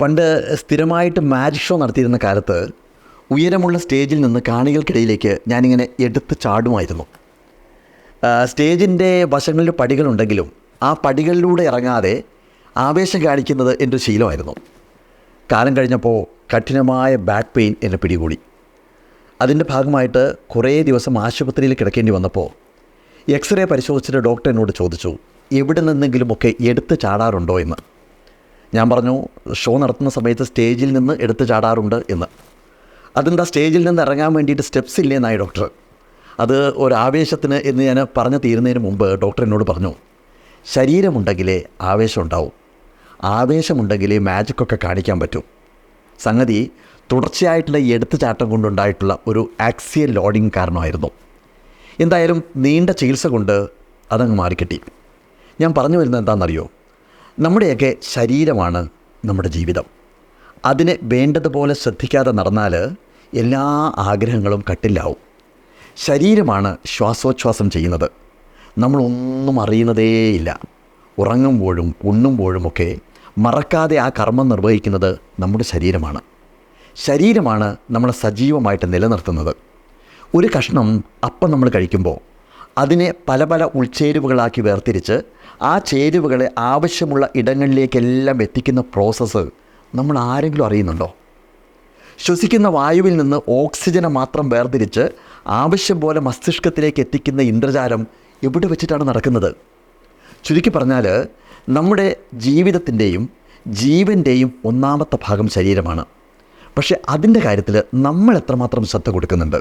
പണ്ട് സ്ഥിരമായിട്ട് magic show നടത്തിയിരുന്ന കാലത്ത് ഉയരമുള്ള സ്റ്റേജിൽ നിന്ന് കാണികൾക്കിടയിലേക്ക് ഞാനിങ്ങനെ എടുത്ത് ചാടുമായിരുന്നു. സ്റ്റേജിന്റെ വശങ്ങളിൽ പടികളുണ്ടെങ്കിലും ആ പടികളിലൂടെ ഇറങ്ങാതെ ആവേശം കാണിക്കുന്നത് എന്റെ ശീലമായിരുന്നു. കാലം കഴിഞ്ഞപ്പോൾ കഠിനമായ ബാക്ക് പെയിൻ എന്നെ പിടികൂടി. അതിന്റെ ഭാഗമായിട്ട് കുറേ ദിവസം ആശുപത്രിയിൽ കിടക്കേണ്ടി വന്നപ്പോൾ എക്സ്റേ പരിശോധിച്ചിട്ട് ഡോക്ടർ എന്നോട് ചോദിച്ചു എവിടെ നിന്നെങ്കിലുമൊക്കെ എടുത്ത് ചാടാറുണ്ടോ എന്ന്? ഞാൻ പറഞ്ഞു ഷോ നടത്തുന്ന സമയത്ത് സ്റ്റേജിൽ നിന്ന് എടുത്ത് ചാടാറുണ്ട് എന്ന്. അതെന്താ? സ്റ്റേജിൽ നിന്ന് ഇറങ്ങാൻ വേണ്ടിയിട്ട് സ്റ്റെപ്സ് ഇല്ലേന്നായി ഡോക്ടർ. അത് ഒരാവേശത്തിന് എന്ന് ഞാൻ പറഞ്ഞു തീരുന്നതിന് മുമ്പ് ഡോക്ടർ എന്നോട് പറഞ്ഞു ശരീരമുണ്ടെങ്കിലേ ആവേശം ഉണ്ടാവും. ആവേശമുണ്ടെങ്കിലേ മാജിക്കൊക്കെ കാണിക്കാൻ പറ്റും. സംഗതി തുടർച്ചയായിട്ടുള്ള ഈ എടുത്തുചാട്ടം കൊണ്ടുണ്ടായിട്ടുള്ള ഒരു ആക്സിയൽ ലോഡിങ് കാരണമായിരുന്നു. എന്തായാലും നീണ്ട ചികിത്സ കൊണ്ട് അതങ്ങ് മാറിക്കിട്ടി. ഞാൻ പറഞ്ഞു വരുന്നത് എന്താണെന്നറിയോ? നമ്മുടെയൊക്കെ ശരീരമാണ് നമ്മുടെ ജീവിതം. അതിനെ വേണ്ടതുപോലെ ശ്രദ്ധിക്കാതെ നടന്നാൽ എല്ലാ ആഗ്രഹങ്ങളും കട്ടില്ലാവും ശരീരമാണ് ശ്വാസോച്ഛ്വാസം ചെയ്യുന്നത്. നമ്മളൊന്നും അറിയുന്നതേയില്ല. ഉറങ്ങുമ്പോഴും ഉണ്ണുമ്പോഴുമൊക്കെ മറക്കാതെ ആ കർമ്മം നിർവഹിക്കുന്നത് നമ്മുടെ ശരീരമാണ്. ശരീരമാണ് നമ്മളെ സജീവമായിട്ട് നിലനിർത്തുന്നത്. ഒരു കഷ്ണം അപ്പം നമ്മൾ കഴിക്കുമ്പോൾ അതിനെ പല പല ഉൾച്ചേരുവകളാക്കി വേർതിരിച്ച് ആ ചേരുവകളെ ആവശ്യമുള്ള ഇടങ്ങളിലേക്കെല്ലാം എത്തിക്കുന്ന പ്രോസസ്സ് നമ്മൾ ആരെങ്കിലും അറിയുന്നുണ്ടോ? ശ്വസിക്കുന്ന വായുവിൽ നിന്ന് ഓക്സിജനെ മാത്രം വേർതിരിച്ച് ആവശ്യം പോലെ മസ്തിഷ്കത്തിലേക്ക് എത്തിക്കുന്ന ഇന്ദ്രജാലം എവിടെ വെച്ചിട്ടാണ് നടക്കുന്നത്? ചുരുക്കി പറഞ്ഞാൽ നമ്മുടെ ജീവിതത്തിന്റെയും ജീവന്റെയും ഒന്നാമത്തെ ഭാഗം ശരീരമാണ്. പക്ഷേ അതിന്റെ കാര്യത്തിൽ നമ്മൾ എത്രമാത്രം ശ്രദ്ധ കൊടുക്കുന്നുണ്ട്?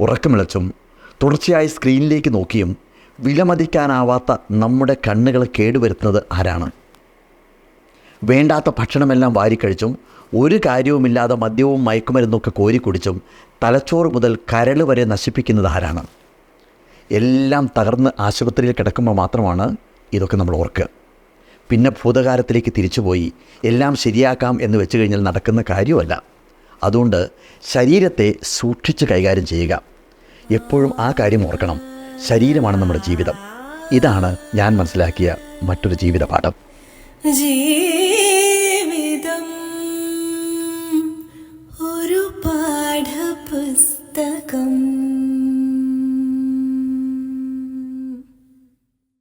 ഉറക്കമിളച്ചും തുടർച്ചയായി സ്ക്രീനിലേക്ക് നോക്കിയും വിലമതിക്കാനാവാത്ത നമ്മുടെ കണ്ണുകൾ കേടുവരുത്തുന്നത് ആരാണ്? വേണ്ടാത്ത ഭക്ഷണമെല്ലാം വാരിക്കഴിച്ചും ഒരു കാര്യവുമില്ലാതെ മദ്യവും മയക്കുമരുന്നൊക്കെ കോരിക്കുടിച്ചും തലച്ചോറ് മുതൽ കരൾ വരെ നശിപ്പിക്കുന്നത് ആരാണ്? എല്ലാം തകർന്ന് ആശുപത്രിയിൽ കിടക്കുമ്പോൾ മാത്രമാണ് ഇതൊക്കെ നമ്മൾ ഓർക്കുക. പിന്നെ ഭൂതകാലത്തിലേക്ക് തിരിച്ചുപോയി എല്ലാം ശരിയാക്കാം എന്ന് വെച്ച് കഴിഞ്ഞാൽ നടക്കുന്ന കാര്യമല്ല അതുകൊണ്ട് ശരീരത്തെ സൂക്ഷിച്ച് കൈകാര്യം ചെയ്യുക. എപ്പോഴും ആ കാര്യം ഓർക്കണം. ശരീരമാണ് നമ്മുടെ ജീവിതം. ഇതാണ് ഞാൻ മനസ്സിലാക്കിയ മറ്റൊരു ജീവിത പാഠം ജീവിതം ഒരു പാഠപുസ്തകം.